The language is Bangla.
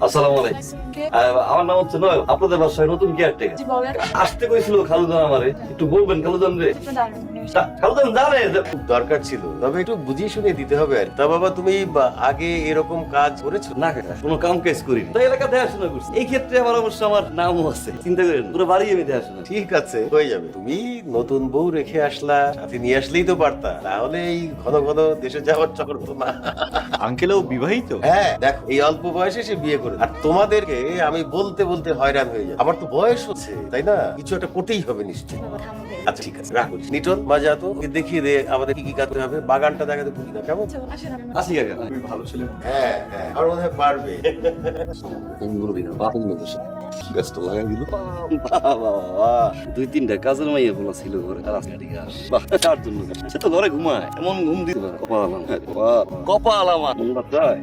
আসসালামু আলাইকুম। আমার নাম হচ্ছে নয় আপনাদের বাসায় নতুন কেয়ারটেকার আসতে কইছিল খালুদান আমারে। একটু বলবেন খালুদান রে। আপনি দাঁড়ান তা- খালুদান জানে দরকার ছিল। তবে একটু বুঝিয়ে শুনিয়ে দিতে হবে আর তা বাবা তুমি আগে এরকম কাজ করেছ? না কাকা কোনো কাম কাজ করি তো এলাকা দেখাশোনা করছি। এই ক্ষেত্রে আবার অবশ্য আমার নামও আছে। চিন্তা করেন পুরো বাড়ি আমি দেখাশোনা ঠিক আছে হয়ে যাবে। তুমি নতুন বউ রেখে আসলা সাথে নিয়ে আসলেই তো পারতা। তাহলে এই ঘন ঘন দেশে যাওয়ার চক্কর হতো না। আঙ্কেলও বিবাহিত? হ্যাঁ দেখো এই অল্প বয়সে সে বিয়ে করে আর তোমাদেরকে আমি বলতে বলতে হয়রান হয়ে যায় আমার তো বয়স হচ্ছে তাই না? কিছু একটা করতেই হবে নিশ্চয়ই। আচ্ছা ঠিক আছে রাখো। নিটন মজা তো দেখিয়ে দে আমাদের কি কি কাজ হবে। বাগানটা দেখাতে ভুলি না কেমন? আসি কাকা তুমি ভালো ছেলে হ্যাঁ হ্যাঁ মনে হয় পারবে। মুরব্বী না বাপন বলছে ব্যস্ত লাগাই দিল। দুই তিনটা কাজের মাইয়া বলা ছিল ঘরে। আর আজকে এদিকে আস। বাহ, তার জন্য। সে তো ঘরে ঘুমায় এমন ঘুম দিতে পারে। কপাল আমার কপাল আমার। মনটা চায়।